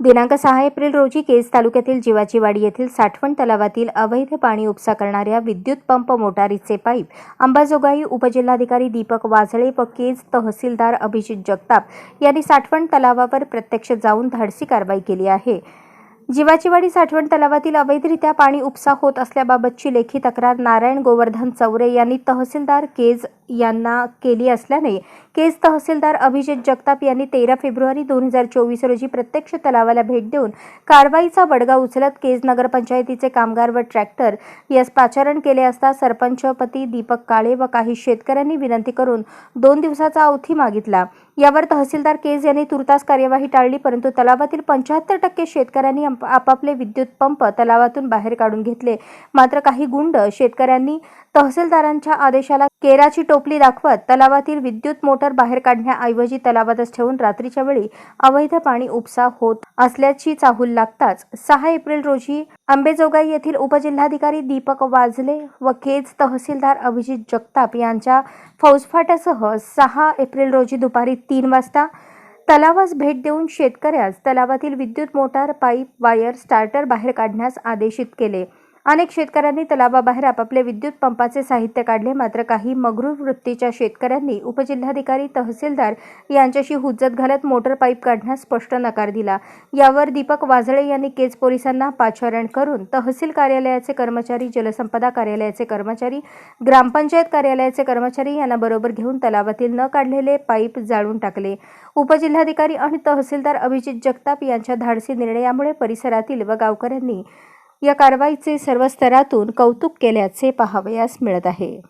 दिनांक सहा एप्रिल रोजी केज तालुक्यातील जीवाचीवाडी येथील साठवण तलावातील अवैध पाणी उपसा करणाऱ्या विद्युत पंप मोटारीचे पाईप अंबाजोगाई उपजिल्हाधिकारी दीपक वाझळे व केज तहसीलदार अभिजित जगताप यांनी साठवण तलावावर प्रत्यक्ष जाऊन धाडसी कारवाई केली आहे. जीवाचीवाडी साठवण तलावातील अवैधरित्या पाणी उपसा होत असल्याबाबतची लेखी तक्रार नारायण गोवर्धन चौरे यांनी तहसीलदार केज यांना केली असल्याने केज तहसीलदार अभिजित जगताप यांनी तेरा फेब्रुवारी दोन हजार चोवीस रोजी प्रत्यक्ष तलावाला भेट देऊन कारवाईचा बडगा उचलत केज नगरपंचायतीचे कामगार व ट्रॅक्टर यास पाचारण केले असता सरपंचपती दीपक काळे व काही शेतकऱ्यांनी विनंती करून दोन दिवसाचा अवधी मागितला. यावर तहसीलदार केज यांनी तुर्तास कार्यवाही टाळली परंतु तलावातील पंच्याहत्तर टक्के शेतकऱ्यांनी आप- आपापले विद्युत पंप तलावातून बाहेर काढून घेतले. मात्र काही गुंड शेतकऱ्यांनी तहसीलदारांच्या आदेशाला केराची टोपली दाखवत तलावातील विद्युत मोटर बाहेर काढण्याऐवजी तलावातच ठेवून रात्रीच्या वेळी अवैध पाणी उपसा होत असल्याची चाहूल लागताच सहा एप्रिल रोजी अंबेजोगाई येथील उपजिल्हाधिकारी दीपक वाजले व केज तहसीलदार अभिजित जगताप यांच्या फौजफाट्यासह सहा एप्रिल रोजी दुपारी तीन वाजता तलावास भेट देऊन शेतकऱ्यास तलावातील विद्युत मोटार पाईप वायर स्टार्टर बाहेर काढण्यास आदेशित केले. अनेक शेतकऱ्यांनी तलावाबाहेर आपापले विद्युत पंपाचे साहित्य काढले मात्र काही मगरूर वृत्तीच्या शेतकऱ्यांनी उपजिल्हाधिकारी तहसीलदार यांच्याशी हुज्जत घालत मोटर पाईप काढण्यास स्पष्ट नकार दिला. यावर दीपक वाजळे यांनी केज पोलिसांना पाचारण करून तहसील कार्यालयाचे कर्मचारी जलसंपदा कार्यालयाचे कर्मचारी ग्रामपंचायत कार्यालयाचे कर्मचारी यांना बरोबर घेऊन तलावातील न काढलेले पाईप जाळून टाकले. उपजिल्हाधिकारी आणि तहसीलदार अभिजित जगताप यांच्या धाडसी निर्णयामुळे परिसरातील व गावकऱ्यांनी या कारवाईचे सर्व स्तरातून कौतुक केल्याचे पाहावयास मिळत आहे.